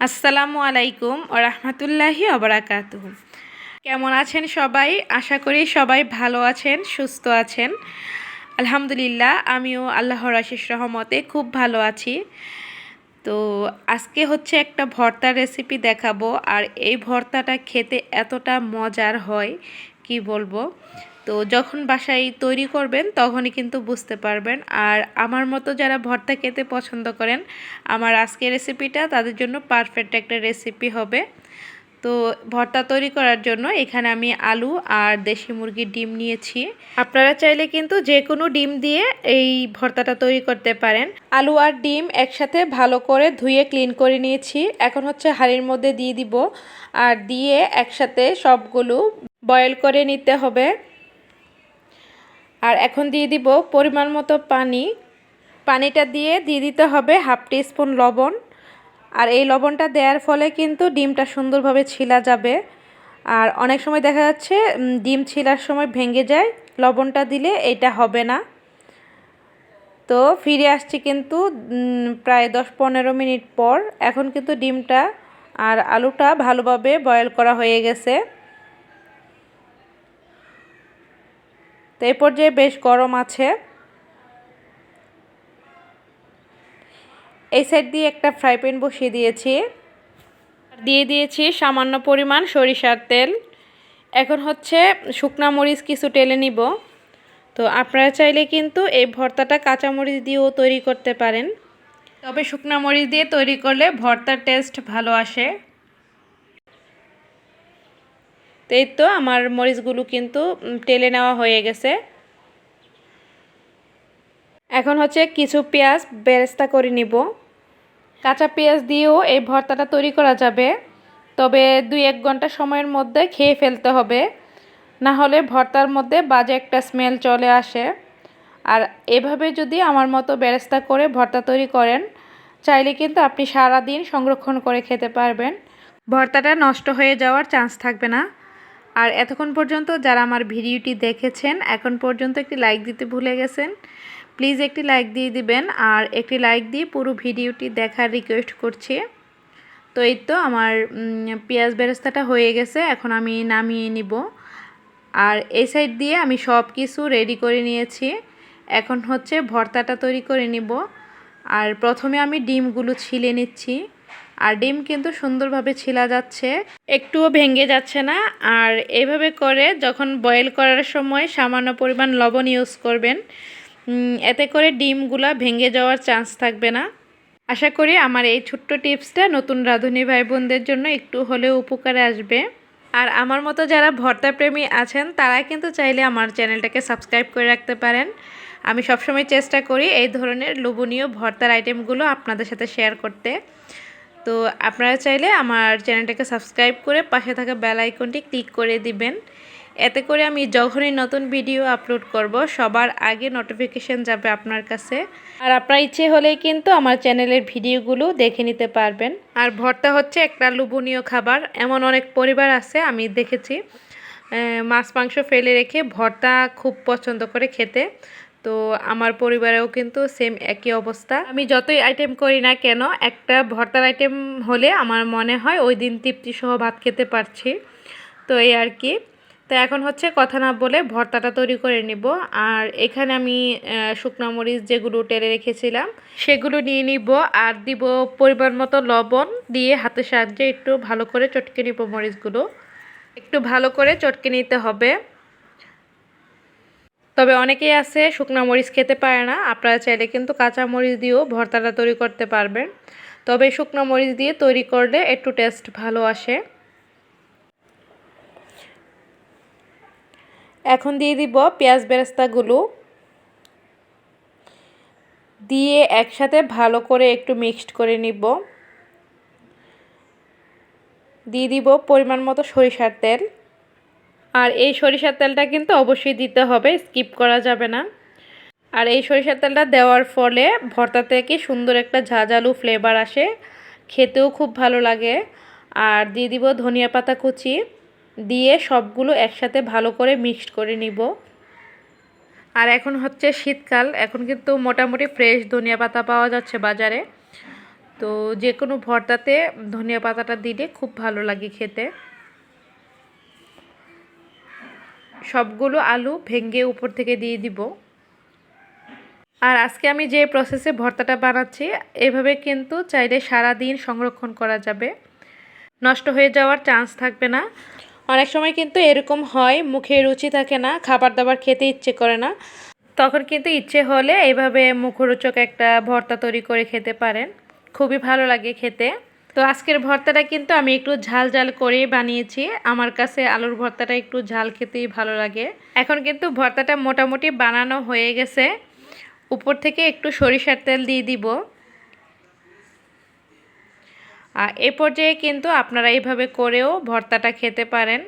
আসসালামু আলাইকুম ও রহমতুল্লাহি অবরাকাত কেমন আছেন সবাই? আশা করি সবাই ভালো আছেন, সুস্থ আছেন। আলহামদুলিল্লাহ, আমিও আল্লাহর আশিস রহমতে খুব ভালো আছি। তো আজকে হচ্ছে একটা ভর্তার রেসিপি দেখাবো, আর এই ভর্তাটা খেতে এতটা মজার হয়, কি বলব? তো যখন বাসায় তৈরি করবেন, তখনই কিন্তু বুঝতে পারবেন। আর আমার মতো যারা ভর্তা খেতে পছন্দ করেন, আমার আজকের রেসিপিটা তাদের জন্য পারফেক্ট একটা রেসিপি হবে। তো ভর্তা তৈরি করার জন্য এখানে আমি আলু আর দেশি মুরগির ডিম নিয়েছি। আপনারা চাইলে কিন্তু যে কোনো ডিম দিয়ে এই ভর্তাটা তৈরি করতে পারেন। আলু আর ডিম একসাথে ভালো করে ধুয়ে ক্লিন করে নিয়েছি। এখন হচ্ছে হাঁড়ির মধ্যে দিয়ে দিব। আর দিয়ে একসাথে সবগুলো বয়েল করে নিতে হবে। আর এখন দিয়ে দিব পরিমাণ মতো পানি। পানিটা দিয়ে দিয়ে দিতে হবে হাফ স্পুন লবণ। আর এই লবণটা দেওয়ার ফলে কিন্তু ডিমটা সুন্দরভাবে ছিলা যাবে। আর অনেক সময় দেখা যাচ্ছে ডিম ছিলার সময় ভেঙে যায়। লবণটা দিলে এটা হবে না। তো ফিরে আসছি কিন্তু প্রায় দশ পনেরো মিনিট পর। এখন কিন্তু ডিমটা আর আলুটা ভালোভাবে বয়েল করা হয়ে গেছে। তো এই পর্যায়ে বেশ গরম আছে। এই সাইড দিয়ে একটা ফ্রাই প্যান বসিয়ে দিয়েছি। দিয়ে দিয়েছি সামান্য পরিমাণ সরিষার তেল। এখন হচ্ছে শুকনা মরিচ কিছু টেলে নিব। তো আপনারা চাইলে কিন্তু এই ভর্তাটা কাঁচামরিচ দিয়েও তৈরি করতে পারেন। তবে শুকনা মরিচ দিয়ে তৈরি করলে ভর্তার টেস্ট ভালো আসে। তো এই তো আমার মরিচগুলো কিন্তু টেলে নেওয়া হয়ে গেছে। এখন হচ্ছে কিছু পেঁয়াজ বেরেস্তা করে নিব। কাঁচা পেঁয়াজ দিয়েও এই ভর্তাটা তৈরি করা যাবে। তবে দুই এক ঘণ্টা সময়ের মধ্যে খেয়ে ফেলতে হবে। না হলে ভর্তার মধ্যে বাজে একটা স্মেল চলে আসে। আর এভাবে যদি আমার মতো বেরেস্তা করে ভর্তা তৈরি করেন, চাইলে কিন্তু আপনি সারা দিন সংরক্ষণ করে খেতে পারবেন। ভর্তাটা নষ্ট হয়ে যাওয়ার চান্স থাকবে না। আর এতক্ষণ পর্যন্ত যারা আমার ভিডিওটি দেখেছেন, এখন পর্যন্ত একটি লাইক দিতে ভুলে গেছেন, প্লিজ একটি লাইক দিয়ে দিবেন আর একটি লাইক দিয়ে পুরো ভিডিওটি দেখার রিকোয়েস্ট করছি। তো এই তো আমার পেঁয়াজ বেরেস্তাটা হয়ে গেছে, এখন আমি নামিয়ে নিব। আর এই সাইড দিয়ে আমি সব কিছু রেডি করে নিয়েছি। এখন হচ্ছে ভর্তাটা তৈরি করে নিব। আর প্রথমে আমি ডিমগুলো ছিলে নিচ্ছি। আর ডিম কিন্তু সুন্দরভাবে ছিলা যাচ্ছে। একটুও ভেঙে যাচ্ছে না। আর এইভাবে করে যখন বয়েল করার সময় সামান্য পরিমাণ লবণ ইউজ করবেন এতে করে ডিমগুলা ভেঙে যাওয়ার চান্স থাকবে না। আশা করি আমার এই ছোট্ট টিপসটা নতুন রাঁধুনি ভাই বোনদের জন্য একটু হলেও উপকারে আসবে। আর আমার মতো যারা ভর্তা প্রেমী আছেন, তারা কিন্তু চাইলে আমার চ্যানেলটাকে সাবস্ক্রাইব করে রাখতে পারেন। আমি সবসময় চেষ্টা করি এই ধরনের লোভনীয় ভর্তার আইটেমগুলো আপনাদের সাথে শেয়ার করতে। তো আপনারা চাইলে আমার চ্যানেলটাকে সাবস্ক্রাইব করে পাশে থাকা বেল আইকনটি ক্লিক করে দিবেন। এতে করে আমি যখনই নতুন ভিডিও আপলোড করব, সবার আগে নোটিফিকেশান যাবে আপনার কাছে। আর আপনার ইচ্ছে হলেই কিন্তু আমার চ্যানেলের ভিডিওগুলো দেখে নিতে পারবেন। আর ভর্তা হচ্ছে একটা লোভনীয় খাবার, এমন অনেক পরিবার আছে, আমি দেখেছি। মাছ মাংস ফেলে রেখে ভর্তা খুব পছন্দ করে খেতে। তো আমার পরিবারেও কিন্তু সেম একই অবস্থা। আমি যতই আইটেম করি না কেন, একটা ভর্তার আইটেম হলে আমার মনে হয় ওই দিন তৃপ্তিসহ ভাত খেতে পারছি। তো এই আর কি। তো এখন হচ্ছে কথা না বলে ভর্তাটা তৈরি করে নিব। আর এখানে আমি শুকনো মরিচ যেগুলো টেরে রেখেছিলাম, সেগুলো নিয়ে নিব। আর দিব পরিমাণ মতো লবণ দিয়ে হাতের সাহায্যে একটু ভালো করে চটকে নিব মরিচগুলো। একটু ভালো করে চটকে নিতে হবে। তবে অনেকেই আছে, শুকনো মরিচ খেতে পারে না। আপনারা চাইলে কিন্তু কাঁচা মরিচ দিয়েও ভর্তাটা তৈরি করতে পারবেন। তবে শুকনো মরিচ দিয়ে তৈরি করলে একটু টেস্ট ভালো আসে। এখন দিয়ে দিব পেঁয়াজ বেরেস্তাগুলো। দিয়ে একসাথে ভালো করে একটু মিক্সড করে নিব। দিয়ে দিব পরিমাণ মতো সরিষার তেল। আর এই সরিষার তেলটা কিন্তু অবশ্যই দিতে হবে, স্কিপ করা যাবে না। আর এই সরিষার তেলটা দেওয়ার ফলে ভর্তা থেকে সুন্দর একটা ঝাঁঝালু ফ্লেভার আসে, খেতেও খুব ভালো লাগে। আর দিয়ে দিব ধনিয়া পাতা কুচি, দিয়ে সবগুলো একসাথে ভালো করে মিক্সড করে নিব। আর এখন হচ্ছে শীতকাল, এখন কিন্তু মোটামুটি ফ্রেশ ধনিয়া পাতা পাওয়া যাচ্ছে বাজারে। তো যে কোনো ভর্তাতে ধনিয়া পাতাটা দিলে খুব ভালো লাগে খেতে। সবগুলো আলু ভেঙে উপর থেকে দিয়ে দিব। আর আজকে আমি যে প্রসেসে ভর্তাটা বানাচ্ছি, এভাবে কিন্তু চাইলে সারা দিন সংরক্ষণ করা যাবে। নষ্ট হয়ে যাওয়ার চান্স থাকবে না। অনেক সময় কিন্তু এরকম হয়, মুখে রুচি থাকে না খাবার দাবার খেতে ইচ্ছে করে না। তখন কিন্তু ইচ্ছে হলে এইভাবে মুখরোচক একটা ভর্তা তৈরি করে খেতে পারেন। খুবই ভালো লাগে খেতে। তো আজকের ভর্তাটা কিন্তু আমি একটু ঝাল ঝাল করেই বানিয়েছি। আমার কাছে আলুর ভর্তাটা একটু ঝাল খেতেই ভালো লাগে। এখন কিন্তু ভর্তাটা মোটামুটি বানানো হয়ে গেছে। উপর থেকে একটু সরিষার তেল দিয়ে দিব। এ পর্যায়ে কিন্তু আপনারা এইভাবে করেও ভর্তাটা খেতে পারেন।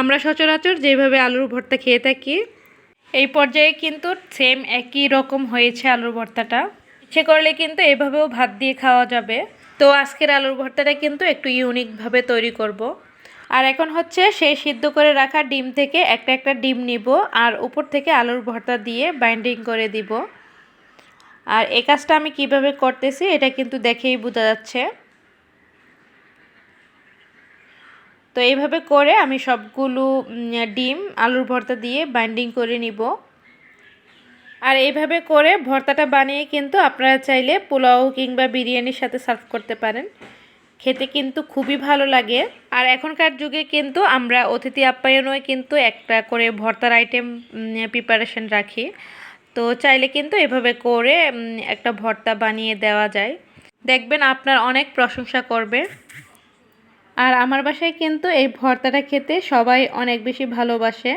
আমরা সচরাচর যেভাবে আলুর ভর্তা খেয়ে থাকি, এই পর্যায়ে কিন্তু সেম একই রকম হয়েছে আলুর ভর্তাটা। ইচ্ছে করলে কিন্তু এভাবেও ভাত দিয়ে খাওয়া যাবে। তো আজকের আলুর ভর্তাটা কিন্তু একটু ইউনিকভাবে তৈরি করব। আর এখন হচ্ছে সেই সিদ্ধ করে রাখা ডিম থেকে একটা একটা ডিম নিব আর উপর থেকে আলুর ভর্তা দিয়ে বাইন্ডিং করে দিব। আর এই কাজটা আমি কীভাবে করতেছি এটা কিন্তু দেখেই বোঝা যাচ্ছে। তো এইভাবে করে আমি সবগুলো ডিম, আলুর ভর্তা দিয়ে বাইন্ডিং করে নিব। আর এইভাবে করে ভর্তাটা বানিয়ে কিন্তু আপনারা চাইলে পোলাও কিংবা বিরিয়ানির সাথে সার্ভ করতে পারেন। খেতে কিন্তু খুবই ভালো লাগে। আর এখনকার যুগে কিন্তু আমরা অতিথি আপ্যায়নও কিন্তু একটা করে ভর্তার আইটেম প্রিপারেশন রাখি। তো চাইলে কিন্তু এভাবে করে একটা ভর্তা বানিয়ে দেওয়া যায়। দেখবেন আপনার অনেক প্রশংসা করবে। আর আমার বাসায় কিন্তু এই ভর্তাটা খেতে সবাই অনেক বেশি ভালোবাসে।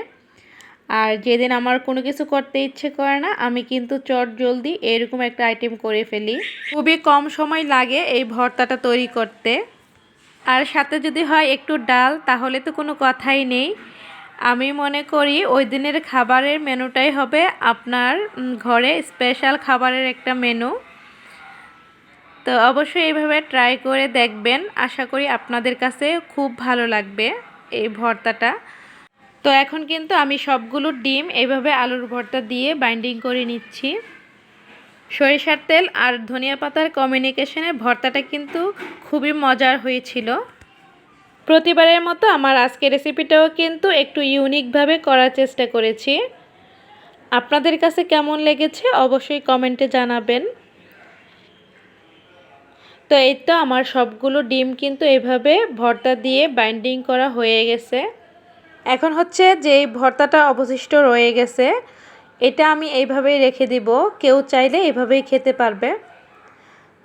আর যেদিন আমার কোনো কিছু করতে ইচ্ছে করে না, আমি কিন্তু চট জলদি এরকম একটা আইটেম করে ফেলি। খুবই কম সময় লাগে এই ভর্তাটা তৈরি করতে। আর সাথে যদি হয় একটু ডাল, তাহলে তো কোনো কথাই নেই। আমি মনে করি ওই দিনের খাবারের মেনুটাই হবে আপনার ঘরে স্পেশাল খাবারের একটা মেনু তো অবশ্যই এইভাবে ট্রাই করে দেখবেন। আশা করি আপনাদের কাছে খুব ভালো লাগবে এই ভর্তাটা। তো এখন কিন্তু আমি সবগুলো ডিম এইভাবে আলুর ভর্তা দিয়ে বাইন্ডিং করে নিচ্ছি। সরিষার তেল আর ধনিয়া পাতার কমিউনিকেশনের ভর্তাটা কিন্তু খুবই মজার হয়েছিল। প্রতিবারের মতো আমার আজকের রেসিপিটাও কিন্তু একটু ইউনিকভাবে করার চেষ্টা করেছি। আপনাদের কাছে কেমন লেগেছে অবশ্যই কমেন্টে জানাবেন। তো এই তো আমার সবগুলো ডিম কিন্তু এভাবে ভর্তা দিয়ে বাইন্ডিং করা হয়ে গেছে। এখন হচ্ছে যে ভর্তাটা অবশিষ্ট রয়ে গেছে, এটা আমি এইভাবেই রেখে দিব। কেউ চাইলে এভাবেই খেতে পারবে।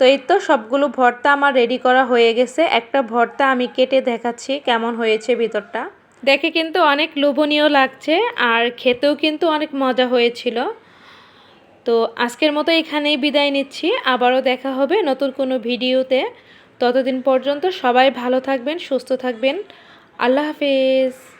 তো এই তো সবগুলো ভর্তা আমার রেডি করা হয়ে গেছে। একটা ভর্তা আমি কেটে দেখাচ্ছি কেমন হয়েছে ভিতরটা। দেখে কিন্তু অনেক লোভনীয় লাগছে আর খেতেও কিন্তু অনেক মজা হয়েছিল। তো আজকের মতো এখানেই বিদায় নিচ্ছি। আবারও দেখা হবে নতুন কোনো ভিডিওতে। ততদিন পর্যন্ত সবাই ভালো থাকবেন, সুস্থ থাকবেন। আল্লাহ হাফেজ।